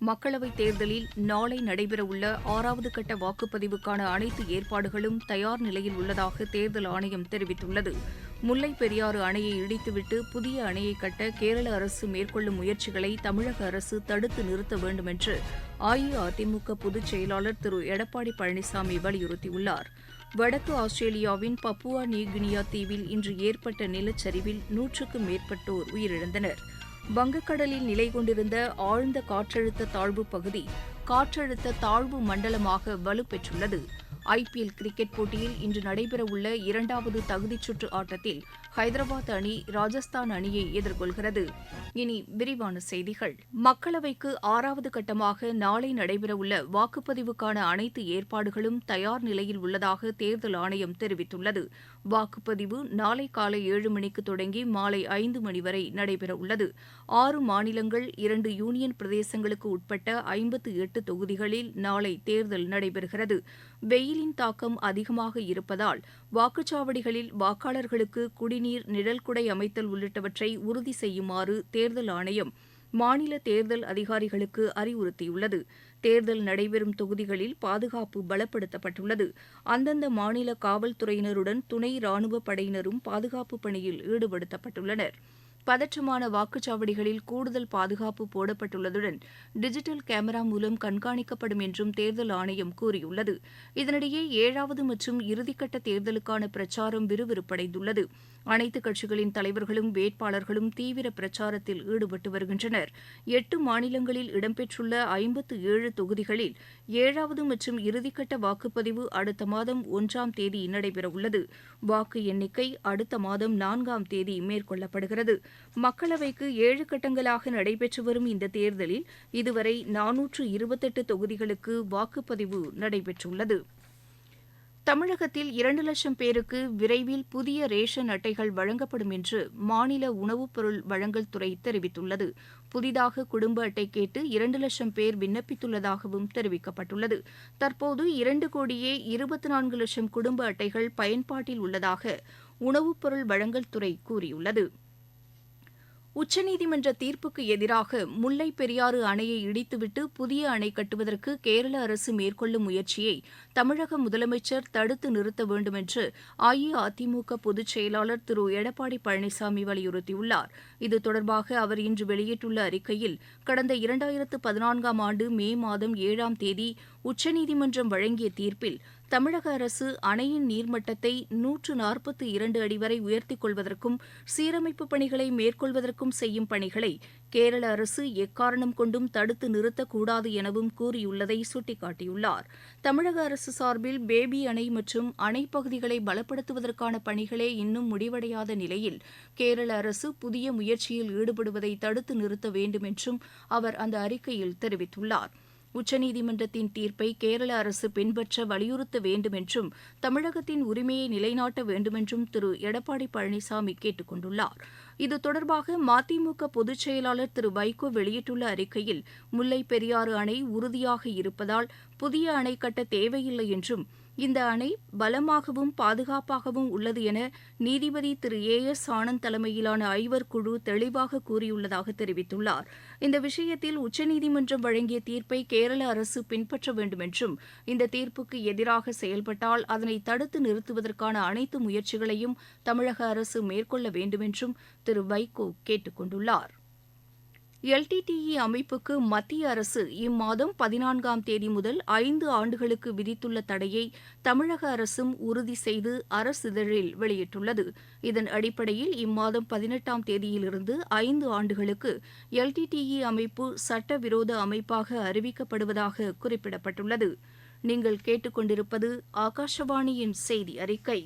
மக்களவைத் தேர்தலில் நாளை நடைபெறவுள்ள ஆறாவது கட்ட வாக்குப்பதிவுக்கான அனைத்து ஏற்பாடுகளும் தயார் நிலையில் உள்ளதாக தேர்தல் ஆணையம் தெரிவித்துள்ளது. முல்லைப் பெரியாறு அணையை இடித்துவிட்டு புதிய அணையை கட்ட கேரள அரசு மேற்கொள்ளும் முயற்சிகளை தமிழக அரசு தடுத்து நிறுத்த வேண்டும் என்று அஇஅதிமுக பொதுச் செயலாளர் திரு. எடப்பாடி பழனிசாமி வலியுறுத்தியுள்ளார். வடக்கு ஆஸ்திரேலியாவின் பப்புவா நியூகினியா தீவில் இன்று ஏற்பட்ட நிலச்சரிவில் நூற்றுக்கும் மேற்பட்டோர் உயிரிழந்தனர். வங்கக்கடலில் நிலை கொண்டிருந்த ஆழ்ந்த காற்றழுத்த தாழ்வு பகுதி காற்றழுத்த தாழ்வு மண்டலமாக வலுப்பெற்றுள்ளது. ஐபிஎல் கிரிக்கெட் போட்டியில் இன்று நடைபெறவுள்ள இரண்டாவது தகுதிச் சுற்று ஆட்டத்தில் ஹைதராபாத் அணி ராஜஸ்தான் அணியை எதிர்கொள்கிறது. இனி விரிவான செய்திகள். மக்களவைக்கு ஆறாவது கட்டமாக நாளை நடைபெறவுள்ள வாக்குப்பதிவுக்கான அனைத்து ஏற்பாடுகளும் தயார் நிலையில் உள்ளதாக தேர்தல் ஆணையம் தெரிவித்துள்ளது. வாக்குப்பதிவு நாளை காலை ஏழு மணிக்கு தொடங்கி மாலை ஐந்து மணி வரை நடைபெறவுள்ளது. ஆறு மாநிலங்கள் இரண்டு யூனியன் பிரதேசங்களுக்கு உட்பட்ட ஐம்பத்து எட்டு தொகுதிகளில் நாளை தேர்தல் நடைபெறுகிறது. வெயிலின் தாக்கம் அதிகமாக இருப்பதால் வாக்குச்சாவடிகளில் வாக்காளர்களுக்கு குடிநீர் நிழல்குடை அமைத்தல் உள்ளிட்டவற்றை உறுதி செய்யுமாறு தேர்தல் ஆணையம் மாநில தேர்தல் அதிகாரிகளுக்கு அறிவுறுத்தியுள்ளது. தேர்தல் நடைபெறும் தொகுதிகளில் பாதுகாப்பு பலப்படுத்தப்பட்டுள்ளது. அந்தந்த மாநில காவல்துறையினருடன் துணை ராணுவப் படையினரும் பாதுகாப்பு பணியில் ஈடுபடுத்தப்பட்டுள்ளனர். பதற்றமான வாக்குச்சாவடிகளில் கூடுதல் பாதுகாப்பு போடப்பட்டுள்ளதுடன் டிஜிட்டல் கேமரா மூலம் கண்காணிக்கப்படும் என்றும் தேர்தல் ஆணையம் கூறியுள்ளது. இதனிடையே ஏழாவது மற்றும் இறுதிக்கட்ட தேர்தலுக்கான பிரச்சாரம் விறுவிறுப்படைந்துள்ளது. அனைத்து கட்சிகளின் தலைவர்களும் வேட்பாளர்களும் தீவிர பிரச்சாரத்தில் ஈடுபட்டு வருகின்றனர். எட்டு மாநிலங்களில் இடம்பெற்றுள்ள ஐம்பத்து ஏழு தொகுதிகளில் ஏழாவது மற்றும் இறுதிக்கட்ட வாக்குப்பதிவு அடுத்த மாதம் ஒன்றாம் தேதி நடைபெறவுள்ளது. வாக்கு எண்ணிக்கை அடுத்த மாதம் நான்காம் தேதி மேற்கொள்ளப்படுகிறது. மக்களவைக்கு ஏழு கட்டங்களாக நடைபெற்று வரும் இந்த தேர்தலில் இதுவரை நானூற்று இருபத்தெட்டு தொகுதிகளுக்கு வாக்குப்பதிவு நடைபெற்றுள்ளது. தமிழகத்தில் இரண்டு லட்சம் பேருக்கு விரைவில் புதிய ரேஷன் அட்டைகள் வழங்கப்படும் என்று மாநில உணவுப் பொருள் வழங்கல் துறை தெரிவித்துள்ளது. புதிதாக குடும்ப அட்டை கேட்டு இரண்டு லட்சம் பேர் விண்ணப்பித்துள்ளதாகவும் தெரிவிக்கப்பட்டுள்ளது. தற்போது இரண்டு கோடியே இருபத்தி நான்கு லட்சம் குடும்ப அட்டைகள் பயன்பாட்டில் உள்ளதாக உணவுப் பொருள் வழங்கல் துறை கூறியுள்ளது. உச்சநீதிமன்ற தீர்ப்புக்கு எதிராக முல்லைப் பெரியாறு அணையை இடித்துவிட்டு புதிய அணை கட்டுவதற்கு கேரள அரசு மேற்கொள்ளும் முயற்சியை தமிழக முதலமைச்சர் தடுத்து நிறுத்த வேண்டும் என்று அஇஅதிமுக பொதுச் செயலாளர் திரு. எடப்பாடி பழனிசாமி வலியுறுத்தியுள்ளார். இது தொடர்பாக அவர் இன்று வெளியிட்டுள்ள அறிக்கையில் கடந்த இரண்டாயிரத்து பதினான்காம் ஆண்டு மே மாதம் ஏழாம் தேதி உச்சநீதிமன்றம் வழங்கிய தீர்ப்பில் தமிழக அரசு அணையின் நீர்மட்டத்தை நூற்று நாற்பத்தி இரண்டு அடி வரை உயர்த்திக் கொள்வதற்கும் சீரமைப்பு பணிகளை மேற்கொள்வதற்கும் செய்யும் பணிகளை கேரள அரசு எக்காரணம் கொண்டும் தடுத்து நிறுத்தக்கூடாது எனவும் கூறியுள்ளதை சுட்டிக்காட்டியுள்ளார். தமிழக அரசு சார்பில் பேபி அணை மற்றும் அணைப்பகுதிகளை பலப்படுத்துவதற்கான பணிகளே இன்னும் முடிவடையாத நிலையில் கேரள அரசு புதிய முயற்சியில் ஈடுபடுவதை தடுத்து நிறுத்த வேண்டும் என்றும் அவர் அந்த அறிக்கையில் தெரிவித்துள்ளார். உச்சநீதிமன்றத்தின் தீர்ப்பை கேரள அரசு பின்பற்ற வலியுறுத்த வேண்டும் என்றும் தமிழகத்தின் உரிமையை நிலைநாட்ட வேண்டுமென்றும் திரு. எடப்பாடி பழனிசாமி கேட்டுக் கொண்டுள்ளார். இது தொடர்பாக மதிமுக பொதுச் செயலாளர் திரு. வைகோ வெளியிட்டுள்ள அறிக்கையில் முல்லைப் பெரியாறு அணை உறுதியாக இருப்பதால் புதிய அணை கட்ட தேவையில்லை என்றும் இந்த அணை பலமாகவும் பாதுகாப்பாகவும் உள்ளது என நீதிபதி திரு. ஏ. எஸ். ஆனந்த் தலைமையிலான ஐவர் குழு தெளிவாக கூறியுள்ளதாக தெரிவித்துள்ளார். இந்த விஷயத்தில் உச்சநீதிமன்றம் வழங்கிய தீர்ப்பை கேரள அரசு பின்பற்ற வேண்டும் என்றும் இந்த தீர்ப்புக்கு எதிராக செயல்பட்டால் அதனை தடுத்து நிறுத்துவதற்கான அனைத்து முயற்சிகளையும் தமிழக அரசு மேற்கொள்ள வேண்டும் என்றும் திரு. வைகோ கேட்டுக் கொண்டுள்ளாா் எல்டிடிஇ அமைப்புக்கு மத்திய அரசு இம்மாதம் பதினான்காம் தேதி முதல் ஐந்து ஆண்டுகளுக்கு விதித்துள்ள தடையை தமிழக அரசும் உறுதி செய்து அரசிதழில் வெளியிட்டுள்ளது. இதன் அடிப்படையில் இம்மாதம் பதினெட்டாம் தேதியிலிருந்து ஐந்து ஆண்டுகளுக்கு எல்டிடிஇ அமைப்பு சட்டவிரோத அமைப்பாக அறிவிக்கப்படுவதாக குறிப்பிடப்பட்டுள்ளது. நீங்கள் கேட்டுக்கொண்டிருப்பது ஆகாஷவாணியின் செய்தி அறிக்கை.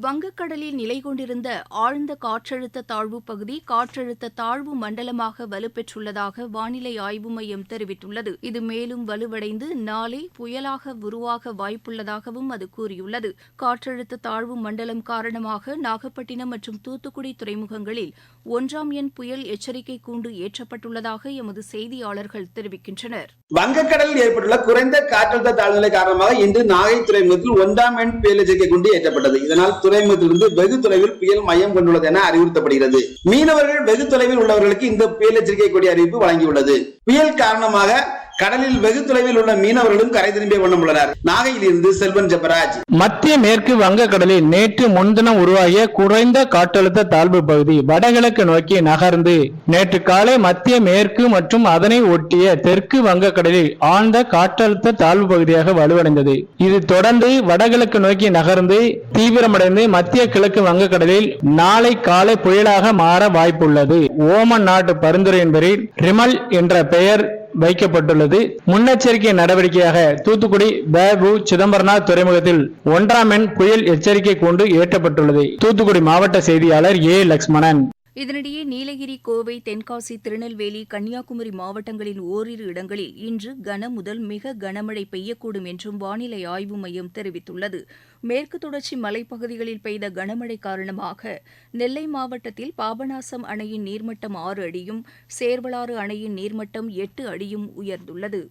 வங்கக்கடலில் நிலை கொண்டிருந்த ஆழ்ந்த காற்றழுத்த தாழ்வு பகுதி காற்றழுத்த தாழ்வு மண்டலமாக வலுப்பெற்றுள்ளதாக வானிலை ஆய்வு மையம் தெரிவித்துள்ளது. இது மேலும் வலுவடைந்து நாளை புயலாக உருவாக வாய்ப்புள்ளதாகவும் அது கூறியுள்ளது. காற்றழுத்த தாழ்வு மண்டலம் காரணமாக நாகப்பட்டினம் மற்றும் தூத்துக்குடி துறைமுகங்களில் ஒன்றாம் எண் புயல் எச்சரிக்கை கூண்டு ஏற்றப்பட்டுள்ளதாக எமது செய்தியாளர்கள் தெரிவிக்கின்றனர். வங்கக்கடலில் ஏற்பட்டுள்ள குறைந்த காற்றழுத்த தாழ்நிலை காரணமாக இன்று நாகை துறைமுகத்தில் ஒன்றாம் எண் புயல் எச்சரிக்கை குண்டு ஏற்றப்பட்டது. இதனால் துறைமுகத்திலிருந்து வெகு தொலைவில் புயல் மையம் கொண்டுள்ளது என அறிவுறுத்தப்படுகிறது. மீனவர்கள் வெகு தொலைவில் உள்ளவர்களுக்கு இந்த புயல் எச்சரிக்கை கொடி அறிவிப்பு வழங்கியுள்ளது. புயல் காரணமாக கடலில் வெகு தொலைவில் உள்ள மீனவர்களும் கரை திரும்பிய வண்ணம் உள்ளனர். நாகையில் இருந்து செல்வன் ஜெபராஜ். மத்திய மேற்கு வங்கக்கடலில் நேற்று முன்தினம் உருவாகிய குறைந்த காற்றழுத்த தாழ்வு பகுதி வடகிழக்கு நோக்கி நகர்ந்து நேற்று காலை மத்திய மேற்கு மற்றும் அதனை ஒட்டிய தெற்கு வங்கக்கடலில் ஆழ்ந்த காற்றழுத்த தாழ்வு பகுதியாக வலுவடைந்தது. இது தொடர்ந்து வடகிழக்கு நோக்கி நகர்ந்து தீவிரமடைந்து மத்திய கிழக்கு வங்கக்கடலில் நாளை காலை புயலாக மாற வாய்ப்புள்ளது. ஓமன் நாட்டு பரிந்துரையின்படி ரிமல் என்ற பெயர் வைக்கப்பட்டுள்ளது. முன்னெச்சரிக்கை நடவடிக்கையாக தூத்துக்குடி பேபு சிதம்பரனார் துறைமுகத்தில் ஒன்றாம் எண் புயல் எச்சரிக்கை கூண்டு ஏற்றப்பட்டுள்ளது. தூத்துக்குடி மாவட்ட செய்தியாளர் ஏ லக்ஷ்மணன். இதனிடையே நீலகிரி கோவை தென்காசி திருநெல்வேலி கன்னியாகுமரி மாவட்டங்களின் ஓரிரு இடங்களில் இன்று கன முதல் மிக கனமழை பெய்யக்கூடும் என்றும் வானிலை ஆய்வு மையம் தெரிவித்துள்ளது. மேற்கு தொடர்ச்சி மலைப்பகுதிகளில் பெய்த கனமழை காரணமாக நெல்லை மாவட்டத்தில் பாபநாசம் அணையின் நீர்மட்டம் ஆறு அடியும் சேர்வலாறு அணையின் நீர்மட்டம் எட்டு அடியும் உயர்ந்துள்ளது.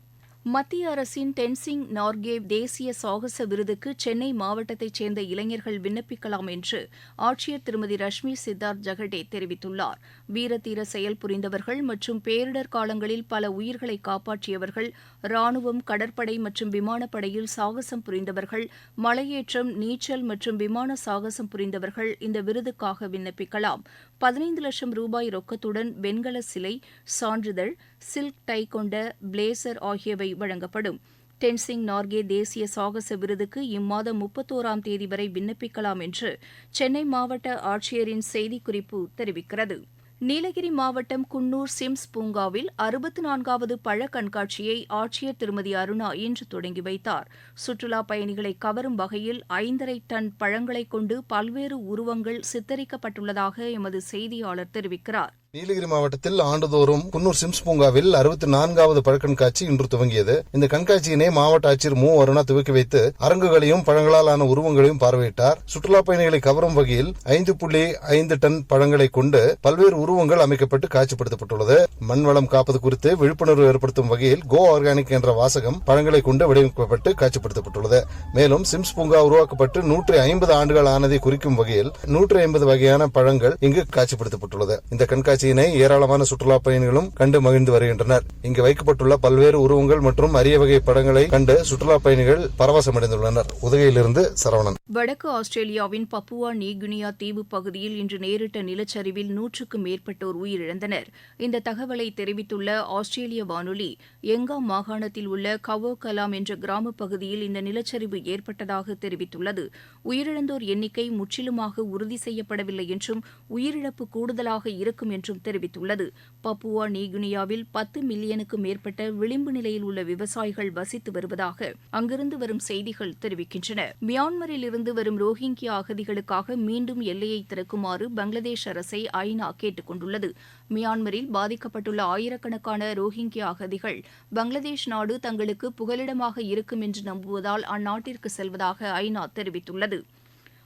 மத்திய அரசின் டென்சிங் நார்கே தேசிய சாகச விருதுக்கு சென்னை மாவட்டத்தைச் சேர்ந்த இளைஞர்கள் விண்ணப்பிக்கலாம் என்று ஆட்சியர் திருமதி ரஷ்மி சித்தார்த் ஜெகடே தெரிவித்துள்ளார். வீரதீர செயல் புரிந்தவர்கள் மற்றும் பேரிடர் காலங்களில் பல உயிர்களை காப்பாற்றியவர்கள் ராணுவம் கடற்படை மற்றும் விமானப்படையில் சாகசம் புரிந்தவர்கள் மலையேற்றம் நீச்சல் மற்றும் விமான சாகசம் புரிந்தவர்கள் இந்த விருதுக்காக விண்ணப்பிக்கலாம். பதினைந்து லட்சம் ரூபாய் ரொக்கத்துடன் வெண்கல சிலை சான்றிதழ் சில்க் டை கொண்ட பிளேசர் ஆகியவை வழங்கப்படும். டென்சிங் நார்கே தேசிய சாகச விருதுக்கு இம்மாதம் முப்பத்தோராம் தேதி வரை விண்ணப்பிக்கலாம் என்று சென்னை மாவட்ட ஆட்சியரின் செய்திக்குறிப்பு தெரிவிக்கிறது. நீலகிரி மாவட்டம் குன்னூர் சிம்ஸ் பூங்காவில் அறுபத்து நான்காவது பழ கண்காட்சியை ஆட்சியர் திருமதி அருணா இன்று தொடங்கி வைத்தார். சுற்றுலாப் பயணிகளை கவரும் வகையில் ஐந்தரை டன் பழங்களை கொண்டு பல்வேறு உருவங்கள் சித்தரிக்கப்பட்டுள்ளதாக எமது செய்தியாளர் தெரிவிக்கிறார். நீலகிரி மாவட்டத்தில் ஆண்டுதோறும் குன்னூர் சிம்ஸ் பூங்காவில் அறுபத்தி நான்காவது பழக்கண்காட்சி இன்று துவங்கியது. இந்த கண்காட்சியினை மாவட்ட ஆட்சியர் மு. அருணா துவக்கி வைத்து அரங்குகளையும் பழங்களாலான உருவங்களையும் பார்வையிட்டார். சுற்றுலா பயணிகளை கவரும் வகையில் ஐந்து புள்ளி ஐந்து டன் பழங்களை கொண்டு பல்வேறு உருவங்கள் அமைக்கப்பட்டு காட்சிப்படுத்தப்பட்டுள்ளது. மண்வளம் காப்பது குறித்து விழிப்புணர்வு ஏற்படுத்தும் வகையில் கோ ஆர்கானிக் என்ற வாசகம் பழங்களை கொண்டு வடிவமைக்கப்பட்டு காட்சிப்படுத்தப்பட்டுள்ளது. மேலும் சிம்ஸ் பூங்கா உருவாக்கப்பட்டு நூற்றி ஐம்பது ஆண்டுகள் ஆனதை குறிக்கும் வகையில் நூற்றி ஐம்பது வகையான பழங்கள் இங்கு காட்சிப்படுத்தப்பட்டுள்ளது. இந்த கண்காட்சி கண்காட்சியினை ஏராளமான சுற்றுலா பயணிகளும் கண்டு மகிழ்ந்து வருகின்றனர். இங்கு வைக்கப்பட்டுள்ள பல்வேறு உருவங்கள் மற்றும் அரிய வகை படங்களை கண்டு சுற்றுலா பயணிகள் பரவசமடைந்துள்ளனர். உதகையிலிருந்து சரவணன். வடக்கு ஆஸ்திரேலியாவின் பப்புவா நீகுனியா தீவு பகுதியில் இன்று நேரிட்ட நிலச்சரிவில் நூற்றுக்கும் மேற்பட்டோர் உயிரிழந்தனர். இந்த தகவலை தெரிவித்துள்ள ஆஸ்திரேலிய வானொலி எங்கா மாகாணத்தில் உள்ள கவோ கலாம் என்ற கிராம பகுதியில் இந்த நிலச்சரிவு ஏற்பட்டதாக தெரிவித்துள்ளது. உயிரிழந்தோர் எண்ணிக்கை முற்றிலுமாக உறுதி செய்யப்படவில்லை என்றும் உயிரிழப்பு கூடுதலாக இருக்கும் என்றும் தெரிவித்துள்ளது. பப்புவா நீகுனியாவில் பத்து மில்லியனுக்கு மேற்பட்ட விளிம்பு நிலையில் உள்ள விவசாயிகள் வசித்து வருவதாக அங்கிருந்து வரும் செய்திகள் தெரிவிக்கின்றன. மியான்மரில் இருந்து வரும் ரோஹிங்கியா அகதிகளுக்காக மீண்டும் எல்லையை திறக்குமாறு பங்களாதேஷ் அரசை ஐநா கேட்டுக் கொண்டுள்ளது. மியான்மரில் பாதிக்கப்பட்டுள்ள ஆயிரக்கணக்கான ரோஹிங்கியா அகதிகள் பங்களாதேஷ் நாடு தங்களுக்கு புகலிடமாக இருக்கும் என்று நம்புவதால் அந்நாட்டிற்கு செல்வதாக ஐநா தெரிவித்துள்ளது.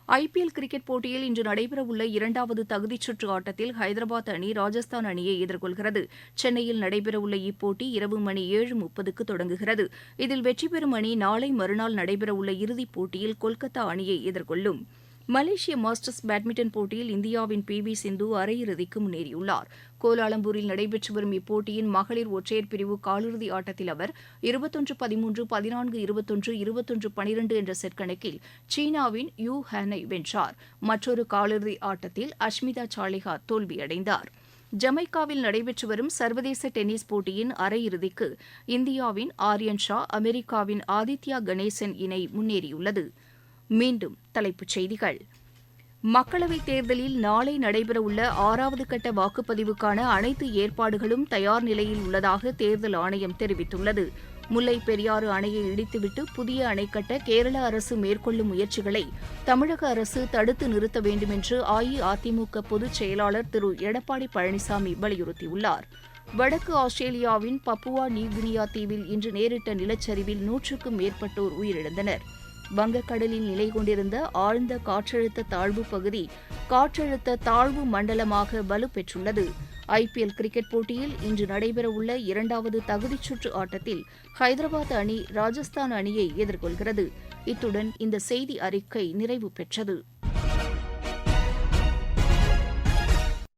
ஐ பி எல் கிரிக்கெட் போட்டியில் இன்று நடைபெறவுள்ள இரண்டாவது தகுதிச் சுற்று ஆட்டத்தில் ஹைதராபாத் அணி ராஜஸ்தான் அணியை எதிர்கொள்கிறது. சென்னையில் நடைபெறவுள்ள இப்போட்டி இரவு மணி ஏழு முப்பதுக்கு தொடங்குகிறது. இதில் வெற்றி பெறும் அணி நாளை மறுநாள் நடைபெறவுள்ள இறுதிப் போட்டியில் கொல்கத்தா அணியை எதிர்கொள்ளும். மலேசிய மாஸ்டர்ஸ் பேட்மிண்டன் போட்டியில் இந்தியாவின் பி வி சிந்து அரையிறுதிக்கு முன்னேறியுள்ளார். கோலாலம்பூரில் நடைபெற்று வரும் இப்போட்டியின் மகளிர் ஒற்றையர் பிரிவு காலிறுதி ஆட்டத்தில் அவர் இருபத்தொன்று பதிமூன்று பதினான்கு இருபத்தொன்று இருபத்தொன்று பனிரெண்டு என்ற செட் கணக்கில் சீனாவின் யூ ஹேனை வென்றார். மற்றொரு காலிறுதி ஆட்டத்தில் அஷ்மிதா சாலிஹா தோல்வியடைந்தார். ஜமைக்காவில் நடைபெற்று வரும் சர்வதேச டென்னிஸ் போட்டியின் அரையிறுதிக்கு இந்தியாவின் ஆரியன் ஷா அமெரிக்காவின் ஆதித்யா கணேசன் இணை முன்னேறியுள்ளது. மீண்டும் தலைப்புச் செய்திகள். மக்களவைத் தேர்தலில் நாளை நடைபெறவுள்ள ஆறாவது கட்ட வாக்குப்பதிவுக்கான அனைத்து ஏற்பாடுகளும் தயார் நிலையில் உள்ளதாக தேர்தல் ஆணையம் தெரிவித்துள்ளது. முல்லை பெரியாறு அணையை இடித்துவிட்டு புதிய அணை கட்ட கேரள அரசு மேற்கொள்ளும் முயற்சிகளை தமிழக அரசு தடுத்து நிறுத்த வேண்டுமென்று அஇஅதிமுக பொதுச் செயலாளர் திரு. எடப்பாடி பழனிசாமி வலியுறுத்தியுள்ளார். வடக்கு ஆஸ்திரேலியாவின் பப்புவா நியூகினியா தீவில் இன்று நேரிட்ட நிலச்சரிவில் நூற்றுக்கும் மேற்பட்டோர் உயிரிழந்தனர். வங்கக்கடலில் நிலை கொண்டிருந்த ஆழ்ந்த காற்றழுத்த தாழ்வு பகுதி காற்றழுத்த தாழ்வு மண்டலமாக வலுப்பெற்றுள்ளது ஐபிஎல் கிரிக்கெட் போட்டியில் இன்று நடைபெறவுள்ள இரண்டாவது தகுதிச் சுற்று ஆட்டத்தில் ஹைதராபாத் அணி ராஜஸ்தான் அணியை எதிர்கொள்கிறது. இத்துடன் இந்த செய்தி அறிக்கை நிறைவு பெற்றது.